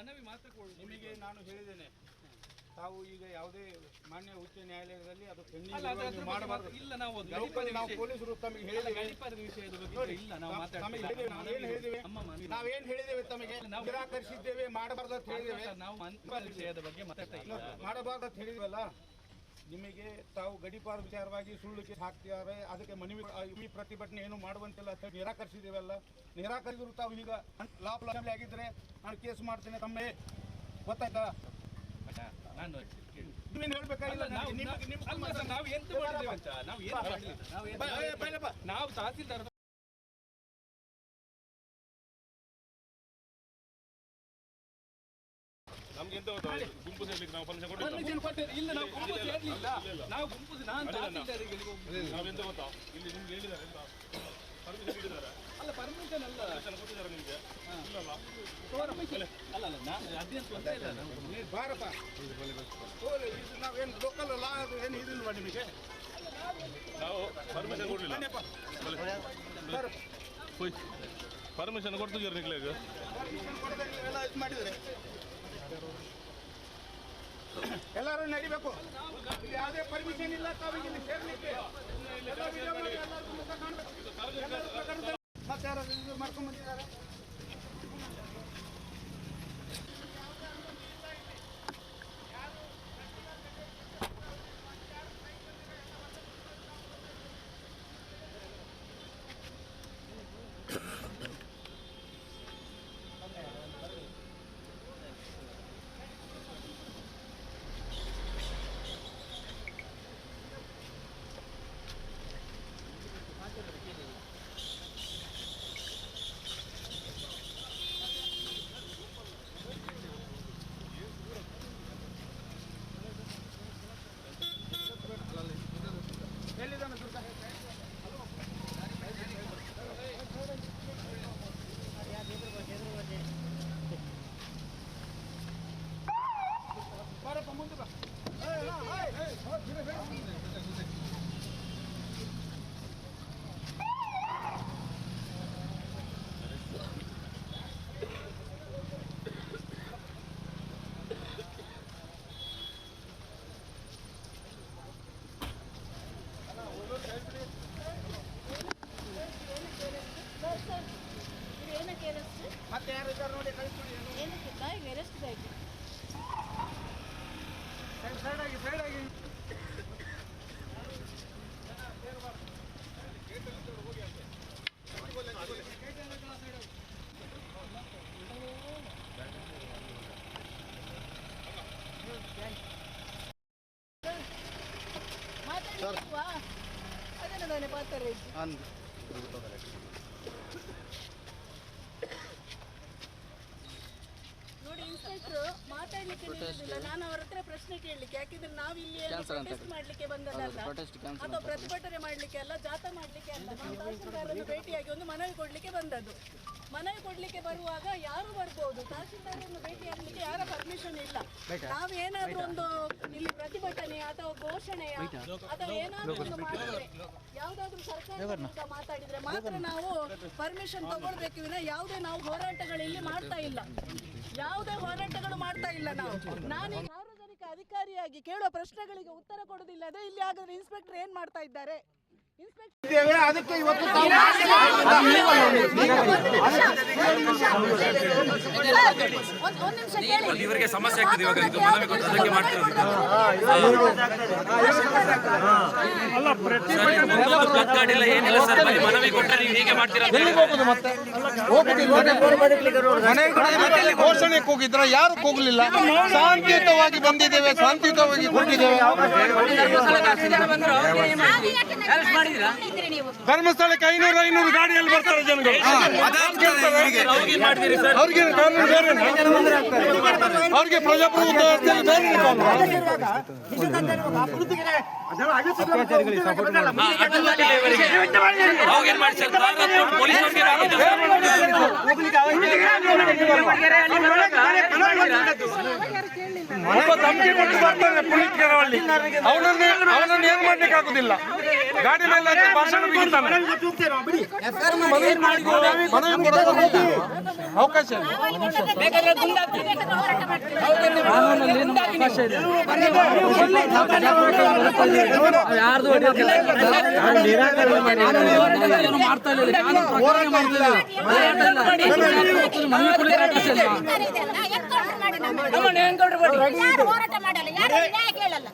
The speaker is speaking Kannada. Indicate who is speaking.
Speaker 1: ಮನವಿ ಮಾತ್ರ
Speaker 2: ನಿಮಗೆ ನಾನು ಹೇಳಿದ್ದೇನೆ. ತಾವು ಈಗ ಯಾವುದೇ ಮಾನ್ಯ ಉಚ್ಚ ನ್ಯಾಯಾಲಯದಲ್ಲಿ ಅದು ಪೆಂಡಿಂಗ್ ಮಾಡಬಾರ್ದು.
Speaker 1: ಇಲ್ಲ ನಾವು ಗಡಿಪಾರಿನ
Speaker 2: ನಾವು ಪೊಲೀಸರು ತಮಗೆ ಹೇಳಿದ
Speaker 1: ಗಡಿಪಾರಿನ ವಿಷಯದ ಬಗ್ಗೆ ಇಲ್ಲ ನಾವು
Speaker 2: ತಾ-
Speaker 1: ಮಾತಾಡ್ತಾ
Speaker 2: ತಮಗೆ
Speaker 1: ಇಲ್ಲ.
Speaker 2: ಹೇಳಿದ್ದೇವೆ, ನಾವು ಏನು ಹೇಳಿದ್ದೇವೆ? ನಾವೇನ್ ತಮಗೆ? ನಿರಾಕರಿಸಿದ್ದೇವೆ ಮಾಡಬಾರ್ದು ಅಂತ ಹೇಳಿದ್ದೇವೆ.
Speaker 1: ನಾವು ವಿಷಯದ ಬಗ್ಗೆ ಮಾತಾಡ್ತಾ ಇಲ್ಲ.
Speaker 2: ಮಾಡಬಾರ್ದು ಅಂತ ಹೇಳಿದ್ವಲ್ಲ ನಿಮಗೆ ತಾವು ಗಡಿಪಾರು ವಿಚಾರವಾಗಿ ಸುಳ್ಳು ಕೇಸ್ ಹಾಕ್ತಿದ್ದಾರೆ ಅದಕ್ಕೆ ಮನವಿ ಈ ಪ್ರತಿಭಟನೆ ಏನು ಮಾಡುವಂತಿಲ್ಲ ಅಂತ ನಿರಾಕರಿಸಿದೀವಲ್ಲ ನಿರಾಕರಿಸಿದ್ದೇವಲ್ಲ ನಿರಾಕರಿಸಿದ್ರು ತಾವು ಈಗ ಲಾಭ ಲಾಭ ಆಗಿದ್ರೆ ನಾನು ಕೇಸ್ ಮಾಡ್ತೇನೆ ತಮ್ಮೇ ಗೊತ್ತಾಯ್ತಾ
Speaker 1: ನಾವು-
Speaker 2: ನನಗೆ.
Speaker 1: ಎಂತ
Speaker 3: ಗೊತ್ತಾ ಗುಂಪು ನಾವು ಪರ್ಮಿಷನ್ ಕೊಟ್ಟಿಲ್ಲ
Speaker 1: ಇಲ್ಲ ನಾವು ಗುಂಪು ಸೇರ್ಲಿಲ್ಲ ನಾವು ನಾನು
Speaker 3: ಗೊತ್ತಾ ಇಲ್ಲಿ ಪರ್ಮಿಷನ್ ನೀಡಿದ್ದಾರೆ
Speaker 1: ಅಲ್ಲ ಪರ್ಮಿಷನ್ ಅಲ್ಲ
Speaker 3: ಕೊಟ್ಟಿದ್ದಾರೆ
Speaker 1: ಅಲ್ಲ ಅಲ್ಲ ನಾನು
Speaker 2: ಇದು ಲೋಕಲ್ ನಿಮಗೆ
Speaker 3: ನಾವು ಪರ್ಮಿಷನ್
Speaker 2: ಮಾಡಿದ್ರೆ ಎಲ್ಲರೂ ನಡಿಬೇಕು. ಯಾವುದೇ ಪರ್ಮಿಷನ್ ಇಲ್ಲ ತಾವಿಗೆ ಇಲ್ಲಿ ಸೇರ್ಲಿಕ್ಕೆ. ಎಲ್ಲ ಸೈಡ್ ಸೈಡ್ ಆಗಿ ಸೈಡ್ ಆಗಿ
Speaker 4: ನಿಲ್ಲುದಿಲ್ಲ ನಾನು ಅವ್ರ ಹತ್ರ ಪ್ರಶ್ನೆ ಕೇಳಲಿಕ್ಕೆ ಯಾಕೆಂದ್ರೆ ನಾವು ಇಲ್ಲಿ ಮಾಡ್ಲಿಕ್ಕೆ ಬಂದದಲ್ಲ ಅಥವಾ ಪ್ರತಿಭಟನೆ ಮಾಡ್ಲಿಕ್ಕೆ ಅಲ್ಲ ಜಾಥಾ ಮಾಡ್ಲಿಕ್ಕೆ ತಹಸೀಲ್ದಾರನ್ನು ಭೇಟಿಯಾಗಿ ಒಂದು ಮನವಿ ಕೊಡ್ಲಿಕ್ಕೆ ಬಂದದ್ದು. ಮನವಿ ಕೊಡ್ಲಿಕ್ಕೆ ಬರುವಾಗ ಯಾರು ಬರ್ಬೋದು? ತಹಸೀಲ್ದಾರನ್ನು ಭೇಟಿಯಾಗಲಿಕ್ಕೆ ಯಾರ ಪರ್ಮಿಷನ್ ಇಲ್ಲ. ನಾವು ಏನಾದ್ರೂ ಒಂದು ಇಲ್ಲಿ ಪ್ರತಿಭಟನೆ ಅಥವಾ ಘೋಷಣೆಯ ಅಥವಾ ಏನಾದ್ರೂ ಒಂದು ಮಾಡಿದ್ರೆ ಯಾವ್ದಾದ್ರು ಸರ್ಕಾರ ಮಾತಾಡಿದ್ರೆ ಮಾತ್ರ ನಾವು ಪರ್ಮಿಷನ್ ತಗೊಳ್ಬೇಕು ವಿನ ಯಾವುದೇ ನಾವು ಹೋರಾಟಗಳು ಇಲ್ಲಿ ಮಾಡ್ತಾ ಇಲ್ಲ. ಯಾವುದೇ ಹೋರಾಟಗಳು ಮಾಡ್ತಾ ಇಲ್ಲ ನಾವು. ನಾನೀಗ ಸಾರ್ವಜನಿಕ ಅಧಿಕಾರಿಯಾಗಿ ಕೇಳುವ ಪ್ರಶ್ನೆಗಳಿಗೆ ಉತ್ತರ ಕೊಡೋದಿಲ್ಲ ಅಂದ್ರೆ ಇಲ್ಲಿ ಹಾಗಾದ್ರೆ ಇನ್ಸ್ಪೆಕ್ಟರ್ ಏನ್ ಮಾಡ್ತಾ ಇದ್ದಾರೆ?
Speaker 2: ಅದಕ್ಕೆ ಇವತ್ತು ತಾವು
Speaker 4: ಒಂದ್ ಒಂದ್ ನಿಮಿಷ ಕೇಳಿ
Speaker 5: ಇವರಿಗೆ ಸಮಸ್ಯೆ ಆಗ್ತದೆ ಇವಾಗ ಇದು ಮನವಿ ಕೊಟ್ಟು ಅದಕ್ಕೆ ಮಾಡ್ತಿರೋದು ಪ್ಲಗ್ ಕಾರ್ಡ್ ಇಲ್ಲ ಏನಿಲ್ಲ ಸರ್ ಬರೀ ಮನವಿ ಕೊಟ್ಟರೆ ನೀವು ಹೀಗೆ ಮಾಡ್ತೀರಾ ಅಂತ ಹೇಳಿ.
Speaker 6: ಘೋಷಣೆ ಕೂಗಿದ್ರ ಯಾರು ಕೂಗಲಿಲ್ಲ? ಶಾಂತಿಯುತವಾಗಿ ಬಂದಿದ್ದೇವೆ ಶಾಂತಿಯುತವಾಗಿ ಕೂಗಿದ್ದೇವೆ. ಧರ್ಮಸ್ಥಳಕ್ಕೆ ಐನೂರು ಐನೂರು ಗಾಡಿಯಲ್ಲಿ ಬರ್ತಾರೆ ಜನಗಳು
Speaker 5: ಅವ್ರಿಗೆ ಏನ್ ಮಾಡ್ತೀರಿ ಸರ್
Speaker 6: ಅವ್ರಿಗೆ ಕಾನೂನು ಬೇರೆನಾ? ಅವ್ರಿಗೆ ಪ್ರಜಾಪ್ರಭುತ್ವ ವ್ಯವಸ್ಥೆಯಲ್ಲಿ ಬೇರೆ. ಒಬ್ಬ ಕೊಟ್ಟು ಬರ್ತಾನೆ ಪುನೀತ್ ಅವನನ್ನ ಅವನನ್ನ ಏನ್ ಮಾಡ್ಲಿಕ್ಕೆ ಆಗುದಿಲ್ಲ ಗಾಡಿ ಮೇಲೆ ಭಾಷಣ ಬಿಡ್ತಾನೆ ಮನವಿ ಕೊಡೋದು
Speaker 4: ಅವಕಾಶ
Speaker 1: ಯಾರ್ದು ಮಾಡ್ತಾ ಇಲ್ಲ ಹೋರಾಟ
Speaker 7: ಮಾಡಿಲ್ಲ